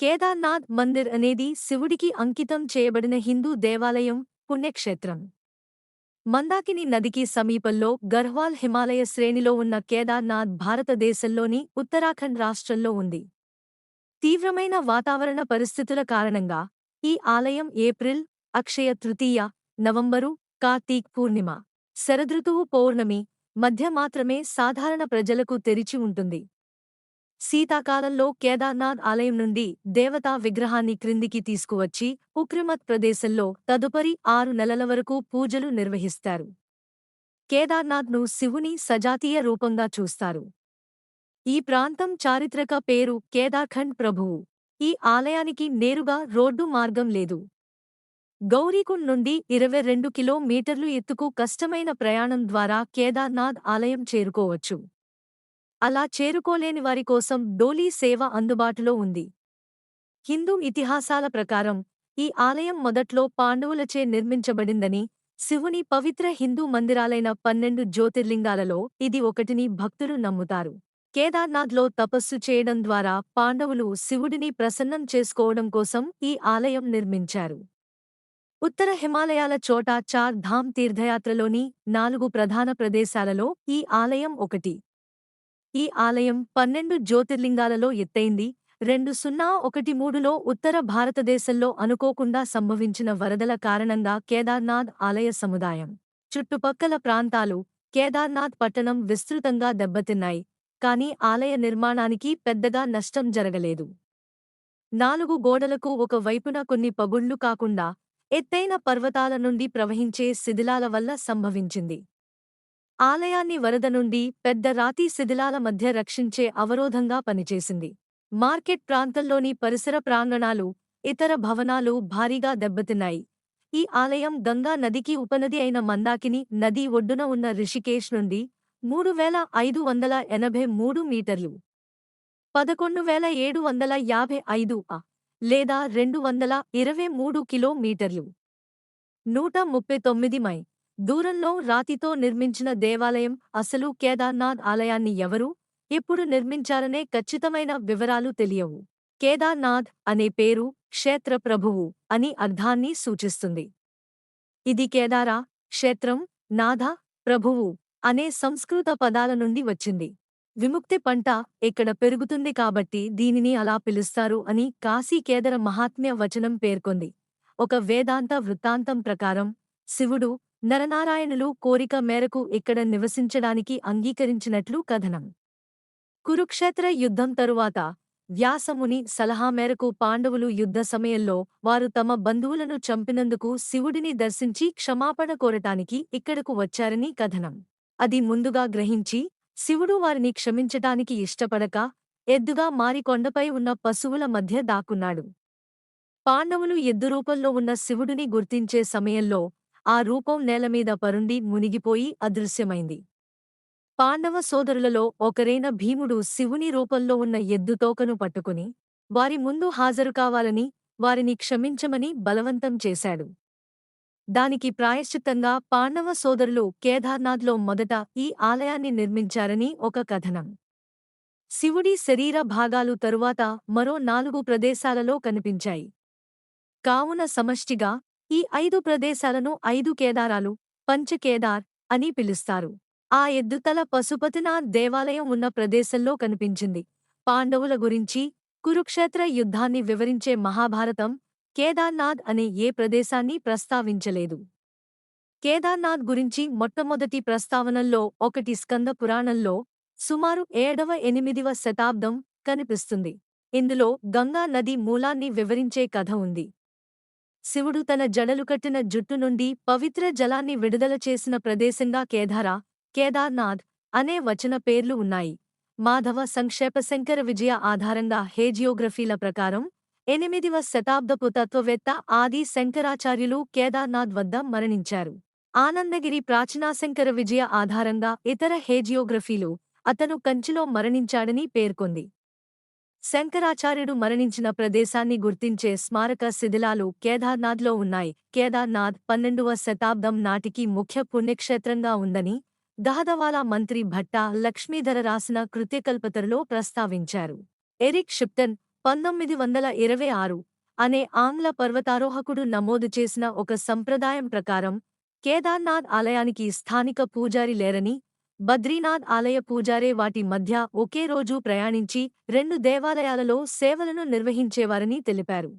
కేదార్నాథ్ మందిర్ అనేది శివుడికి అంకితం చేయబడిన హిందూ దేవాలయం పుణ్యక్షేత్రం. మందాకిని నదికి సమీపంలో గర్హ్వాల్ హిమాలయ శ్రేణిలో ఉన్న కేదార్నాథ్ భారతదేశంలోని ఉత్తరాఖండ్ రాష్ట్రంలో ఉంది. తీవ్రమైన వాతావరణ పరిస్థితుల కారణంగా ఈ ఆలయం ఏప్రిల్ అక్షయ తృతీయ నవంబరు కార్తీక్ పూర్ణిమ శరదృతువు పౌర్ణమి మధ్య మాత్రమే సాధారణ ప్రజలకు తెరిచి ఉంటుంది. శీతాకాలంలో కేదార్నాథ్ ఆలయం నుండి దేవతా విగ్రహాన్ని క్రిందికి తీసుకువచ్చి ఉక్రిమత్ ప్రదేశంలో తదుపరి ఆరు నెలల వరకు పూజలు నిర్వహిస్తారు. కేదార్నాథ్ను శివుని సజాతీయ రూపంగా చూస్తారు. ఈ ప్రాంతం చారిత్రక పేరు కేదార్ఖండ్ ప్రభువు. ఈ ఆలయానికి నేరుగా రోడ్డు మార్గం లేదు. గౌరీకుండ్ నుండి ఇరవై రెండు కిలోమీటర్లు ఎత్తుకు కష్టమైన ప్రయాణం ద్వారా కేదార్నాథ్ ఆలయం చేరుకోవచ్చు. అలా చేరుకోలేని వారి కోసం డోలీ సేవ అందుబాటులో ఉంది. హిందూ ఇతిహాసాల ప్రకారం ఈ ఆలయం మొదట్లో పాండవులచే నిర్మించబడిందని శివుని పవిత్ర హిందూ మందిరాలైన పన్నెండు జ్యోతిర్లింగాలలో ఇది ఒకటిని భక్తులు నమ్ముతారు. కేదార్నాథ్లో తపస్సు చేయడం ద్వారా పాండవులు శివుడిని ప్రసన్నం చేసుకోవడం కోసం ఈ ఆలయం నిర్మించారు. ఉత్తర హిమాలయాల చోట చార్ ధామ్ తీర్థయాత్రలోని నాలుగు ప్రధాన ప్రదేశాలలో ఈ ఆలయం ఒకటి. ఈ ఆలయం పన్నెండు జ్యోతిర్లింగాలలో ఎత్తైంది. రెండు సున్నా ఒకటి మూడులో ఉత్తర భారతదేశంలో అనుకోకుండా సంభవించిన వరదల కారణంగా కేదార్నాథ్ ఆలయ సముదాయం చుట్టుపక్కల ప్రాంతాలు కేదార్నాథ్ పట్టణం విస్తృతంగా దెబ్బతిన్నాయి. కాని ఆలయ నిర్మాణానికి పెద్దగా నష్టం జరగలేదు. నాలుగు గోడలకు ఒక వైపున కొన్ని పగుళ్ళు కాకుండా ఎత్తైన పర్వతాల నుండి ప్రవహించే శిథిలాల వల్ల సంభవించింది. ఆలయాన్ని వరద నుండి పెద్ద రాతి శిథిలాల మధ్య రక్షించే అవరోధంగా పనిచేసింది. మార్కెట్ ప్రాంతంలోని పరిసర ప్రాంగణాలు ఇతర భవనాలు భారీగా దెబ్బతిన్నాయి. ఈ ఆలయం గంగా నదికి ఉపనది అయిన మందాకిని నది ఒడ్డున ఉన్న రిషికేశ్ నుండి మూడు వేల ఐదు వందల ఎనభై మూడు మీటర్లు పదకొండు వేల ఏడు వందల యాభై ఐదు లేదా రెండు వందల ఇరవై మూడు కిలోమీటర్లు నూట ముప్పై తొమ్మిది మై దూరంలో రాతితో నిర్మించిన దేవాలయం అసలు కేదార్నాథ్ ఆలయాన్ని ఎవరు ఎప్పుడు నిర్మించారనే ఖచ్చితమైన వివరాలు తెలియవు. కేదార్నాథ్ అనే పేరు క్షేత్ర ప్రభువు అని అర్థాన్ని సూచిస్తుంది. ఇది కేదారా క్షేత్రం నాథ ప్రభువు అనే సంస్కృత పదాల నుండి వచ్చింది. విముక్తి పంట ఇక్కడ పెరుగుతుంది కాబట్టి దీనిని అలా పిలుస్తారు అని కాశీకేదర మహాత్మ్య వచనం పేర్కొంది. ఒక వేదాంత వృత్తాంతం ప్రకారం శివుడు నరనారాయణులు కోరిక మేరకు ఇక్కడ నివసించడానికి అంగీకరించినట్లు కథనం. కురుక్షేత్ర యుద్ధం తరువాత వ్యాసముని సలహా మేరకు పాండవులు యుద్ధ సమయంలో వారు తమ బంధువులను చంపినందుకు శివుడిని దర్శించి క్షమాపణ కోరటానికి ఇక్కడకు వచ్చారని కథనం. అది ముందుగా గ్రహించి శివుడు వారిని క్షమించటానికి ఇష్టపడక ఎద్దుగా మారి కొండపై ఉన్న పశువుల మధ్య దాక్కున్నాడు. పాండవులు ఎద్దు రూపంలో ఉన్న శివుడిని గుర్తించే సమయంలో ఆ రూపం నేలమీద పరుండి మునిగిపోయి అదృశ్యమైంది. పాండవ సోదరులలో ఒకరైన భీముడు శివుని రూపంలో ఉన్న ఎద్దు తోకను పట్టుకుని వారి ముందు హాజరు కావాలని వారిని క్షమించమని బలవంతం చేశాడు. దానికి ప్రాయశ్చిత్తంగా పాండవ సోదరులు కేదార్నాథ్లో మొదట ఈ ఆలయాన్ని నిర్మించారని ఒక కథనం. శివుడి శరీర భాగాలు తరువాత మరో నాలుగు ప్రదేశాలలో కనిపించాయి. కావున సమష్టిగా ఈ ఐదు ప్రదేశాలను ఐదు కేదారాలు పంచకేదార్ అని పిలుస్తారు. ఆ ఎద్దుతల పశుపతినాథ్ దేవాలయం ఉన్న ప్రదేశంలో కనిపించింది. పాండవుల గురించి కురుక్షేత్ర యుద్ధాన్ని వివరించే మహాభారతం కేదార్నాథ్ అనే ఏ ప్రదేశాన్ని ప్రస్తావించలేదు. కేదార్నాథ్ గురించి మొట్టమొదటి ప్రస్తావనల్లో ఒకటి స్కంద పురాణంలో సుమారు ఏడవ ఎనిమిదివ శతాబ్దం కనిపిస్తుంది. ఇందులో గంగా నది మూలాన్ని వివరించే కథ ఉంది. శివుడు తన జడలు కట్టిన జుట్టు నుండి పవిత్ర జలాన్ని విడుదల చేసిన ప్రదేశంగా కేదారా కేదార్నాథ్ అనే వచన పేర్లు ఉన్నాయి. మాధవ సంక్షేప శంకర విజయ ఆధారంగా హేజియోగ్రఫీల ప్రకారం ఎనిమిదివ శతాబ్దపు తత్వవేత్త ఆది శంకరాచార్యులు కేదార్నాథ్ వద్ద మరణించారు. ఆనందగిరి ప్రాచీనాశంకర విజయ ఆధారంగా ఇతర హేజియోగ్రఫీలు అతను కంచిలో మరణించాడని పేర్కొంది. శంకరాచార్యుడు మరణించిన ప్రదేశాన్ని గుర్తించే స్మారక శిథిలాలు కేదార్నాథ్లో ఉన్నాయి. కేదార్నాథ్ పన్నెండవ శతాబ్దం నాటికి ముఖ్య పుణ్యక్షేత్రంగా ఉందని దహదవాలా మంత్రి భట్టా లక్ష్మీధర రాసిన కృత్యకల్పతరులో ప్రస్తావించారు. ఎరిక్ షిప్టన్ పంతొమ్మిది వందల ఇరవై ఆరు అనే ఆంగ్ల పర్వతారోహకుడు నమోదు చేసిన ఒక సంప్రదాయం ప్రకారం కేదార్నాథ్ ఆలయానికి స్థానిక పూజారి లేరని బద్రీనాథ్ ఆలయ పూజారే వాటి మధ్య ఒకే రోజు ప్రయాణించి రెండు దేవాలయాలలో సేవలను నిర్వహించేవారని తెలిపారు.